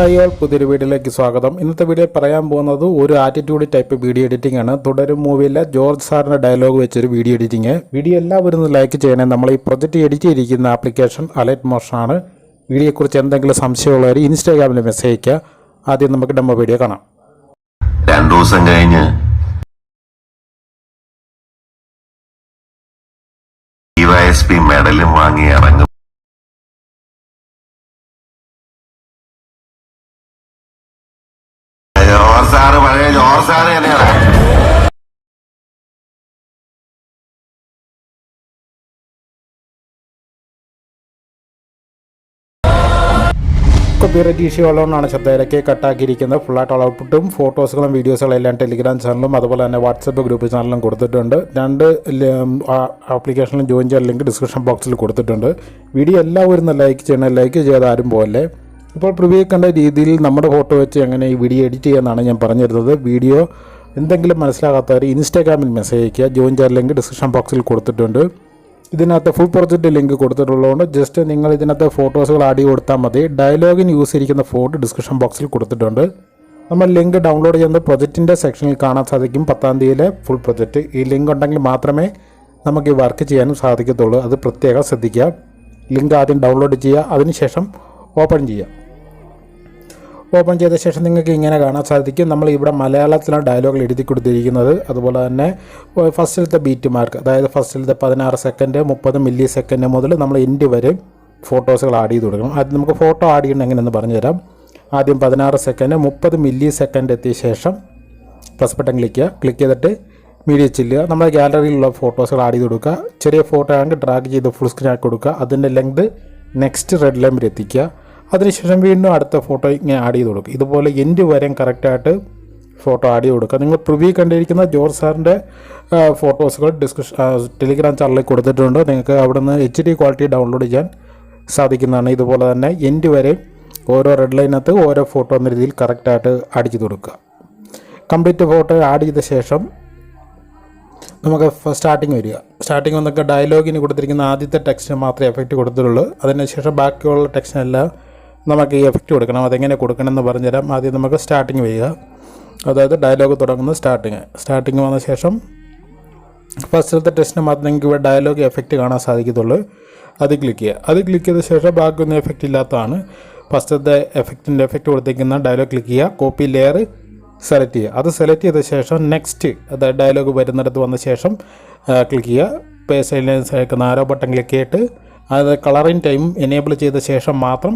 Hi all പുതിയൊരു വീഡിയോയിലേക്ക് സ്വാഗതം. ഇന്നത്തെ വീഡിയോ പറയാൻ പോകുന്നത് ഒരു ആറ്റിറ്റ്യൂഡ് ടൈപ്പ് വീഡിയോ എഡിറ്റിംഗ് ആണ്. തുടരും മൂവിയിലെ ജോർജ് സാറിന്റെ ഡയലോഗ് വെച്ചൊരു വീഡിയോ എഡിറ്റിംഗ് വീഡിയോ എല്ലാവരും ലൈക്ക് ചെയ്യണേ. നമ്മൾ ഈ പ്രൊജക്റ്റ് എഡിറ്റ് ചെയ്തിരിക്കുന്ന ആപ്ലിക്കേഷൻ അലൈറ്റ് മോഷൻ ആണ്. വീഡിയോയെക്കുറിച്ച് എന്തെങ്കിലും സംശയമുള്ളവർ ഇൻസ്റ്റാഗ്രാമിൽ മെസ്സേജ് അയക്കുക ആദ്യം നമുക്ക് ഡെമോ വീഡിയോ കാണാം. രണ്ടു ദിവസം കഴിഞ്ഞ് മെഡലും വാങ്ങി ഇറങ്ങും. സാറ് പഴയ ജോർജ് സാറ് തന്നെയാണ്. കോപ്പിറൈറ്റ് ഇഷ്യൂ ഉള്ളതുകൊണ്ടാണ് ശ്രദ്ധയിലേക്ക് കട്ടാക്കിയിരിക്കുന്നത്. ഫുള്ളായിട്ട് ഔട്ട്പുട്ടും ഫോട്ടോസുകളും വീഡിയോസുകളും എല്ലാം ടെലിഗ്രാം ചാനലും അതുപോലെ തന്നെ വാട്സപ്പ് ഗ്രൂപ്പ് ചാനലും കൊടുത്തിട്ടുണ്ട്. രണ്ട് ആപ്ലിക്കേഷനിലും ജോയിൻ ചെയ്യാൻ ലിങ്ക് ഡിസ്ക്രിപ്ഷൻ ബോക്സിൽ കൊടുത്തിട്ടുണ്ട്. വീഡിയോ എല്ലാവരും ലൈക്ക് ചെയ്യണം. ലൈക്ക് ചെയ്ത് ആരും പോലെ ഇപ്പോൾ പ്രിവ്യൂ കണ്ട രീതിയിൽ നമ്മുടെ ഫോട്ടോ വെച്ച് എങ്ങനെ ഈ വീഡിയോ എഡിറ്റ് ചെയ്യാമെന്നാണ് ഞാൻ പറഞ്ഞിരുന്നത്. വീഡിയോ എന്തെങ്കിലും മനസ്സിലാകാത്തവർ ഇൻസ്റ്റാഗ്രാമിൽ മെസ്സേജ് അയയ്ക്കുക. ജോയിൻ ചെയ്യാൻ ലിങ്ക് ഡിസ്ക്രിപ്ഷൻ ബോക്സിൽ കൊടുത്തിട്ടുണ്ട്. ഇതിനകത്ത് ഫുൾ പ്രൊജക്റ്റ് ലിങ്ക് കൊടുത്തിട്ടുള്ളതുകൊണ്ട് ജസ്റ്റ് നിങ്ങൾ ഇതിനകത്ത് ഫോട്ടോസുകൾ ആഡ് കൊടുത്താൽ മതി. ഡയലോഗിന് യൂസ് ചെയ്തിരിക്കുന്ന ഫോട്ടോ ഡിസ്ക്രിപ്ഷൻ ബോക്സിൽ കൊടുത്തിട്ടുണ്ട്. നമ്മൾ ലിങ്ക് ഡൗൺലോഡ് ചെയ്യുന്നത് പ്രൊജക്റ്റിന്റെ സെക്ഷനിൽ കാണാൻ സാധിക്കും. പത്താം തീയതിയിലെ ഫുൾ പ്രൊജക്റ്റ് ഈ ലിങ്ക് ഉണ്ടെങ്കിൽ മാത്രമേ നമുക്ക് ഈ വർക്ക് ചെയ്യാനും സാധിക്കത്തുള്ളൂ. അത് പ്രത്യേകം ശ്രദ്ധിക്കുക. ലിങ്ക് ആദ്യം ഡൗൺലോഡ് ചെയ്യുക. അതിനുശേഷം ഓപ്പൺ ചെയ്യാം ഓപ്പൺ ചെയ്ത ശേഷം നിങ്ങൾക്ക് ഇങ്ങനെ കാണാൻ സാധിക്കും. നമ്മൾ ഇവിടെ മലയാളത്തിലാണ് ഡയലോഗിൽ എഴുതി കൊടുത്തിരിക്കുന്നത്. അതുപോലെ തന്നെ ഫസ്റ്റിലത്തെ ബീറ്റ് മാർക്ക് അതായത് ഫസ്റ്റിലത്തെ പതിനാറ് സെക്കൻഡ് മുപ്പത് മില്ലി സെക്കൻഡ് മുതൽ നമ്മൾ എൻഡ് വരെ ഫോട്ടോസുകൾ ആഡ് ചെയ്ത് കൊടുക്കണം. ആദ്യം നമുക്ക് ഫോട്ടോ ആഡ് ചെയ്യണം എങ്ങനെയെന്ന് പറഞ്ഞുതരാം. ആദ്യം പതിനാറ് സെക്കൻഡ് മുപ്പത് മില്ലി സെക്കൻഡ് എത്തിയ ശേഷം പ്ലസ് ബട്ടൺ ക്ലിക്ക് ചെയ്യുക. ക്ലിക്ക് ചെയ്തിട്ട് മീഡിയ ചെല്ലുക നമ്മുടെ ഗാലറിയിലുള്ള ഫോട്ടോസുകൾ ആഡ് ചെയ്ത് കൊടുക്കുക. ചെറിയ ഫോട്ടോ ആണെങ്കിൽ ഡ്രാഗ് ചെയ്ത് ഫുൾ സ്ക്രീൻ ആക്കി കൊടുക്കുക. അതിന്റെ ലെങ്ത് നെക്സ്റ്റ് റെഡ് വരെ എത്തിക്കുക. അതിനുശേഷം വീണ്ടും അടുത്ത ഫോട്ടോ ഇങ്ങനെ ആഡ് ചെയ്ത് കൊടുക്കുക. ഇതുപോലെ എൻഡ് വരെയും കറക്റ്റായിട്ട് ഫോട്ടോ ആഡ് ചെയ്ത് കൊടുക്കുക. നിങ്ങൾ പ്രിവ്യൂ കണ്ടിരിക്കുന്ന ജോർജ് സാറിന്റെ ഫോട്ടോസുകൾ ഡിസ്കഷൻ ടെലിഗ്രാം ചാനലിൽ കൊടുത്തിട്ടുണ്ട്. നിങ്ങൾക്ക് അവിടെ നിന്ന് എച്ച് ഡി ക്വാളിറ്റി ഡൗൺലോഡ് ചെയ്യാൻ സാധിക്കുന്നതാണ്. ഇതുപോലെ തന്നെ എൻഡ് വരെ ഓരോ റെഡ് ലൈനകത്ത് ഓരോ ഫോട്ടോ എന്ന രീതിയിൽ കറക്റ്റായിട്ട് ആഡ് കൊടുക്കുക. കംപ്ലീറ്റ് ഫോട്ടോ ആഡ് ചെയ്ത ശേഷം നമുക്ക് സ്റ്റാർട്ടിങ് വരിക. സ്റ്റാർട്ടിങ് വന്നൊക്കെ ഡയലോഗിന് കൊടുത്തിരിക്കുന്ന ആദ്യത്തെ ടെക്സ്റ്റിന് മാത്രമേ എഫക്റ്റ് കൊടുത്തിട്ടുള്ളൂ. അതിനുശേഷം ബാക്കിയുള്ള ടെക്സ്റ്റിനെല്ലാം നമുക്ക് ഈ എഫക്റ്റ് കൊടുക്കണം. അതെങ്ങനെ കൊടുക്കണം എന്ന് പറഞ്ഞുതരാം. ആദ്യം നമുക്ക് സ്റ്റാർട്ടിങ് വരിക. അതായത് ഡയലോഗ് തുടങ്ങുന്ന സ്റ്റാർട്ടിങ് സ്റ്റാർട്ടിങ് വന്ന ശേഷം ഫസ്റ്റിലത്തെ ടെക്സ്റ്റിന് മാത്രം നിങ്ങൾക്ക് ഇവിടെ ഡയലോഗ് എഫക്റ്റ് കാണാൻ സാധിക്കത്തുള്ളൂ. അത് ക്ലിക്ക് ചെയ്യുക. അത് ക്ലിക്ക് ചെയ്ത ശേഷം ബാക്കിയൊന്നും എഫക്റ്റ് ഇല്ലാത്തതാണ്. ഫസ്റ്റത്തെ എഫക്റ്റിന്റെ എഫക്റ്റ് കൊടുത്തിരിക്കുന്ന ഡയലോഗ് ക്ലിക്ക് ചെയ്യുക. കോപ്പി ലെയർ സെലക്ട് ചെയ്യുക. അത് സെലക്ട് ചെയ്ത ശേഷം നെക്സ്റ്റ് അത് ഡയലോഗ് വരുന്നിടത്ത് വന്ന ശേഷം ക്ലിക്ക് ചെയ്യുക. പേ സൈലൻസ് ആരോ ബട്ടൺ ക്ലിക്ക് ചെയ്തിട്ട് അത് കളറിങ് ടൈം എനേബിൾ ചെയ്ത ശേഷം മാത്രം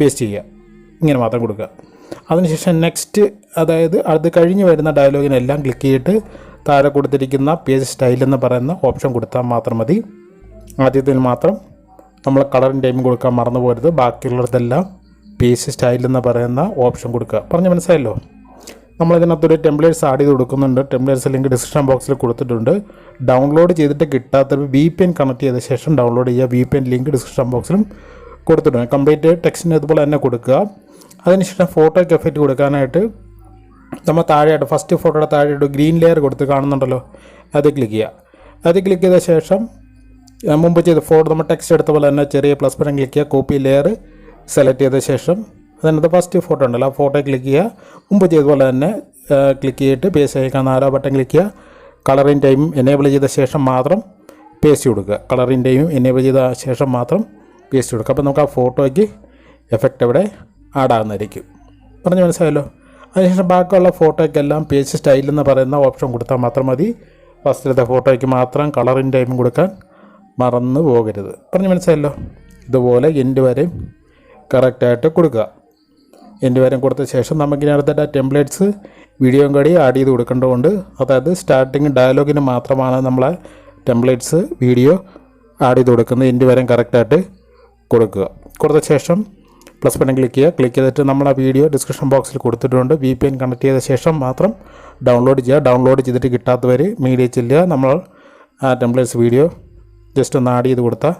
പേസ്റ്റ് ചെയ്യുക. ഇങ്ങനെ മാത്രം കൊടുക്കുക. അതിനുശേഷം നെക്സ്റ്റ് അതായത് അത് കഴിഞ്ഞ് വരുന്ന ഡയലോഗിനെല്ലാം ക്ലിക്ക് ചെയ്തിട്ട് താഴെ കൊടുത്തിരിക്കുന്ന പേജ് സ്റ്റൈൽ എന്ന് പറയുന്ന ഓപ്ഷൻ കൊടുത്താൽ മാത്രം മതി. ആദ്യത്തിൽ മാത്രം നമ്മൾ കളറിങ് ടൈം കൊടുക്കാൻ മറന്നു പോരുത് ബാക്കിയുള്ളതെല്ലാം പേജ് സ്റ്റൈൽ എന്ന് പറയുന്ന ഓപ്ഷൻ കൊടുക്കുക. പറഞ്ഞ് മനസ്സിലായല്ലോ? നമ്മളിതിനകത്തൊരു ടെംപ്ലേറ്റ്സ് ആഡ് ചെയ്ത് കൊടുക്കുന്നുണ്ട്. ടെംപ്ലേറ്റ്സ് ലിങ്ക് ഡിസ്ക്രിപ്ഷൻ ബോക്സിൽ കൊടുത്തിട്ടുണ്ട്. ഡൗൺലോഡ് ചെയ്തിട്ട് കിട്ടാത്തവർ വി പി എൻ കണക്ട് ചെയ്ത ശേഷം ഡൗൺലോഡ് ചെയ്യുക V P N link description ബോക്സിലും കൊടുത്തിട്ടുണ്ട്. കംപ്ലീറ്റ് ടെക്സ്റ്റിന് ഇതുപോലെ തന്നെ കൊടുക്കുക. അതിനുശേഷം ഫോട്ടോയ്ക്ക് എഫക്റ്റ് കൊടുക്കാനായിട്ട് നമ്മൾ താഴെയായിട്ട് ഫസ്റ്റ് ഫോട്ടോയുടെ താഴെയായിട്ട് ഗ്രീൻ ലെയർ കൊടുത്ത് കാണുന്നുണ്ടല്ലോ. അത് ക്ലിക്ക് ചെയ്യുക അത് ക്ലിക്ക് ചെയ്ത ശേഷം മുമ്പ് ചെയ്ത ഫോട്ടോ നമ്മൾ ടെക്സ്റ്റ് എടുത്ത പോലെ തന്നെ ചെറിയ പ്ലസ് ബട്ടൺ ക്ലിക്ക് ചെയ്യുക കോപ്പി ലെയർ സെലക്ട് ചെയ്ത ശേഷം അതിനകത്ത് ഫസ്റ്റ് ഫോട്ടോ ഉണ്ടല്ലോ. ആ ഫോട്ടോ ക്ലിക്ക് ചെയ്യുക. മുമ്പ് പോലെ തന്നെ ക്ലിക്ക് ചെയ്തിട്ട് പേസ്റ്റ് അയക്കാൻ നാലോ ബട്ടൺ ക്ലിക്ക് ചെയ്യുക. കളറിങ് ടൈം എനേബിൾ ചെയ്ത ശേഷം മാത്രം പേസ്റ്റ് കൊടുക്കുക. കളറിങ് ടൈം എനേബിൾ ചെയ്ത ശേഷം മാത്രം പേസ്റ്റ് കൊടുക്കുക. അപ്പോൾ നമുക്ക് ആ ഫോട്ടോയ്ക്ക് എഫക്റ്റ് ഇവിടെ ആഡ് ആകുന്നതായിരിക്കും പറഞ്ഞ് മനസ്സിലായല്ലോ? അതിനുശേഷം ബാക്കിയുള്ള ഫോട്ടോയ്ക്കെല്ലാം പേജ് സ്റ്റൈൽ എന്ന് പറയുന്ന ഓപ്ഷൻ കൊടുത്താൽ മാത്രം മതി. ഫസ്റ്റിലത്തെ ഫോട്ടോയ്ക്ക് മാത്രം കളറിങ് ടൈം കൊടുക്കാൻ മറന്നു പോകരുത്. പറഞ്ഞ് മനസ്സിലായല്ലോ? ഇതുപോലെ എൻഡ് വരെയും കറക്റ്റായിട്ട് കൊടുക്കുക. എൻഡ് വിവരം കൊടുത്ത ശേഷം നമുക്ക് ഇനി അടുത്ത ടെംപ്ലേറ്റ്സ് വീഡിയോയും കൂടി ആഡ് ചെയ്ത് കൊടുക്കേണ്ടതുകൊണ്ട് അതായത് സ്റ്റാർട്ടിങ് ഡയലോഗിന് മാത്രമാണ് നമ്മളെ ടെംപ്ലേറ്റ്സ് വീഡിയോ ആഡ് ചെയ്ത് കൊടുക്കുന്നത്. എന്റെ വിവരം കറക്റ്റായിട്ട് കൊടുക്കുക. കൊടുത്ത ശേഷം പ്ലസ് ബട്ടൺ ക്ലിക്ക് ചെയ്യുക. ക്ലിക്ക് ചെയ്തിട്ട് നമ്മൾ ആ വീഡിയോ ഡിസ്ക്രിപ്ഷൻ ബോക്സിൽ കൊടുത്തിട്ടുണ്ട്. വി പി എൻ കണക്ട് ചെയ്ത ശേഷം മാത്രം ഡൗൺലോഡ് ചെയ്യുക. ഡൗൺലോഡ് ചെയ്തിട്ട് കിട്ടാത്തവർ മീഡിയ ചെല്ലുക. നമ്മൾ ആ ടെംപ്ലേറ്റ്സ് വീഡിയോ ജസ്റ്റ് ഒന്ന് ആഡ് ചെയ്ത് കൊടുത്താൽ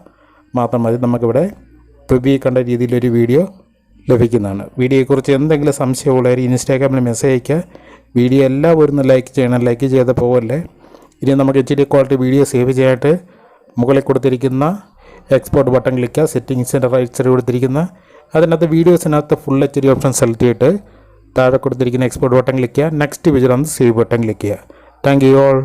മാത്രം മതി. നമുക്കിവിടെ പ്രിവ്യൂ കണ്ട രീതിയിലൊരു വീഡിയോ ലഭിക്കുന്നതാണ്. വീഡിയോയെക്കുറിച്ച് എന്തെങ്കിലും സംശയമുള്ളവർ ഇൻസ്റ്റാഗ്രാമിൽ മെസ്സേജ് അയയ്ക്കുക. വീഡിയോ എല്ലാം ഒരു ലൈക്ക് ചെയ്യണം. ലൈക്ക് ചെയ്ത പോകല്ലേ ഇനി നമുക്ക് H D quality video save ചെയ്യാനായിട്ട് മുകളിൽ കൊടുത്തിരിക്കുന്ന എക്സ്പോർട്ട് ബട്ടൺ ക്ലിക്ക് ചെയ്യുക സെറ്റിങ്സിന്റെ റൈറ്റ് സൈഡ് കൊടുത്തിരിക്കുന്ന അതിനകത്ത് വീഡിയോസിനകത്ത് full H D option select ചെയ്തിട്ട് താഴെ കൊടുത്തിരിക്കുന്ന എക്സ്പോർട്ട് ബട്ടൺ ക്ലിക്ക് ചെയ്യുക നെക്സ്റ്റ് പേജിലാണ് സേവ് ബട്ടൺ ക്ലിക്ക് ചെയ്യുക താങ്ക് യു ഓൾ